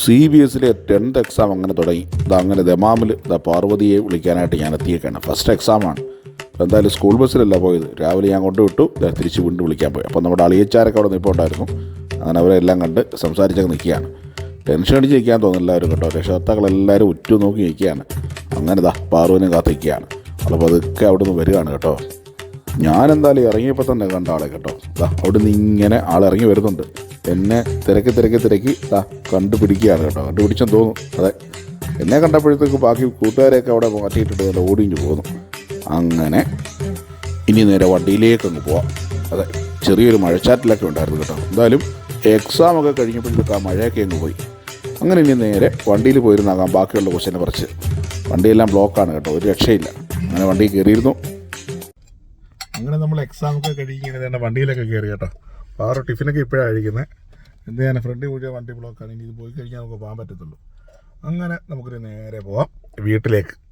C B എസിലെ tenth exam അങ്ങനെ തുടങ്ങി. ഇത് അങ്ങനെ ദമാമിൽ ഇതാ പാർവതിയെ വിളിക്കാനായിട്ട് ഞാൻ എത്തിയേക്കാണ്. ഫസ്റ്റ് എക്സാമാണ് എന്തായാലും സ്കൂൾ ബസ്സിലല്ല പോയത്. രാവിലെ ഞാൻ കൊണ്ടുവിട്ടു തിരിച്ച് വീണ്ടും വിളിക്കാൻ പോയി. അപ്പോൾ നമ്മുടെ അളിയച്ചാരൊക്കെ അവിടെ നിൽപ്പുണ്ടായിരുന്നു അങ്ങനെ അവരെല്ലാം കണ്ട് സംസാരിച്ചൊക്കെ നിൽക്കുകയാണ്. ടെൻഷൻ അടിച്ച് നിൽക്കാൻ തോന്നുന്നില്ല എല്ലാവരും കേട്ടോ. രക്ഷകർത്താക്കളെല്ലാവരും ഉറ്റു നോക്കി നിൽക്കുകയാണ്. അങ്ങനെ ദാ പാറുവിനെ കാത്തിരിക്കുകയാണ്. അപ്പോൾ അതൊക്കെ അവിടെ നിന്ന് വരികയാണ് കേട്ടോ. ഞാൻ എന്തായാലും ഇറങ്ങിയപ്പോൾ തന്നെ കണ്ട ആളെ കേട്ടോ. അവിടെ നിന്ന് ഇങ്ങനെ ആൾ ഇറങ്ങി വരുന്നുണ്ട്. എന്നെ തിരക്കി തിരക്കി തിരക്കി ആ കണ്ടുപിടിക്കുകയാണ് കേട്ടോ. കണ്ടുപിടിച്ചെന്ന് തോന്നും. അതെ. എന്നെ കണ്ടപ്പോഴത്തേക്ക് ബാക്കി കൂട്ടുകാരെയൊക്കെ അവിടെ മാറ്റിയിട്ടിട്ട് നല്ല ഓടിഞ്ഞു പോകുന്നു. അങ്ങനെ ഇനി നേരെ വണ്ടിയിലേക്ക് അങ്ങ് പോവാം. അതെ. ചെറിയൊരു മഴച്ചാറ്റിലൊക്കെ ഉണ്ടായിരുന്നു കേട്ടോ. എന്തായാലും എക്സാം ഒക്കെ കഴിഞ്ഞപ്പോഴത്തേക്ക് ആ മഴയൊക്കെ അങ്ങ് പോയി. അങ്ങനെ ഇനി നേരെ വണ്ടിയിൽ പോയിരുന്നാകാം ബാക്കിയുള്ള ക്വസ്റ്റ്യനെ കുറച്ച്. വണ്ടിയെല്ലാം ബ്ലോക്കാണ് കേട്ടോ. ഒരു രക്ഷയില്ല. അങ്ങനെ വണ്ടി കയറിയിരുന്നു. അങ്ങനെ നമ്മൾ എക്സാം ഒക്കെ കഴിഞ്ഞ് തന്നെ വണ്ടിയിലൊക്കെ കയറി കേട്ടോ. വേറെ ടിഫിനൊക്കെ ഇപ്പോഴാണ് കഴിക്കുന്നത് എന്ത് ചെയ്യാൻ ഫ്രണ്ടിൽ മുഴുവൻ വണ്ടി ബ്ലോക്കാണ് ഇനി ഇത് പോയി കഴിഞ്ഞാൽ നമുക്ക് പോകാൻ പറ്റത്തുള്ളൂ. അങ്ങനെ നമുക്കൊരു നേരെ പോവാം. വീട്ടിലേക്ക്.